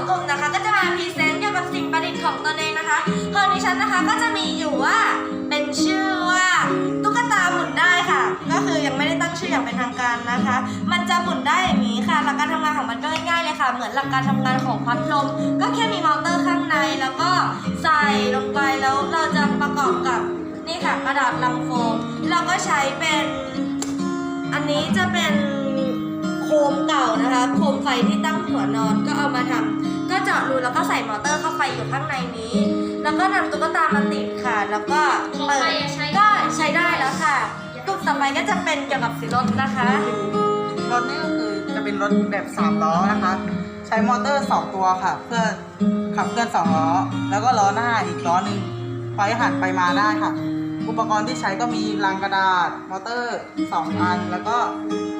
ของกลุ่มนะคะ ก็จะมาพรีเซนต์เกี่ยวกับสิ่งประดิษฐ์ของตนเองนะคะของดิฉันนะคะก็จะมีอยู่ว่าเป็นชื่อว่าตุ๊กตาหมุนได้ค่ะ ก็คือยังไม่ได้ตั้งชื่ออย่างเป็นทางการนะคะ มันจะหมุนได้อย่างนี้ค่ะ หลักการทำงานของมันก็ง่ายๆเลยค่ะ เหมือนหลักการทำงานของพัดลมก็แค่มีมอเตอร์ข้างในแล้วก็ใส่ลงไปแล้วเราจะประกอบกับนี่ค่ะกระดาษลังโฟมเราก็ใช้เป็น อันนี้จะเป็น มเก่านะคะโคมไฟที่ตั้งหัวนอนก็เอามาทำก็เจาะรูแล้วก็ใส่มอเตอร์เข้าไปอยู่ข้างในนี้ แล้วก็นำตุ๊กตามาติดค่ะ แล้วก็เปิดก็ใช้ได้แล้วค่ะกลุ่มต่อไปก็จะเป็นเกี่ยวกับสีรถนะคะรถนี่ก็คือจะเป็นรถแบบ3ล้อนะคะ ใช้มอเตอร์ 2 ตัวค่ะ เพื่อขับเคลื่อน2ล้อ แล้วก็ล้อหน้าอีกล้อหนึ่งไฟหันไปมาได้ค่ะ อุปกรณ์ที่ใช้ก็มีลังกระดาษ มอเตอร์ 2 อัน แล้วก็ก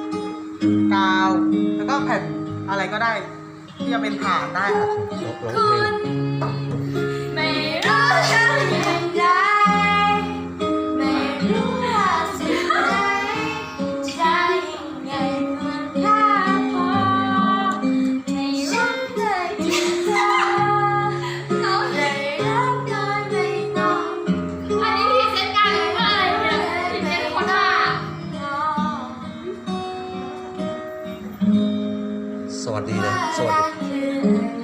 าว แล้วก็แผ่นอะไรก็ได้ ที่จะเป็นฐานได้ค่ะร้องคืเพลนง สวัสดีนะสวัสดี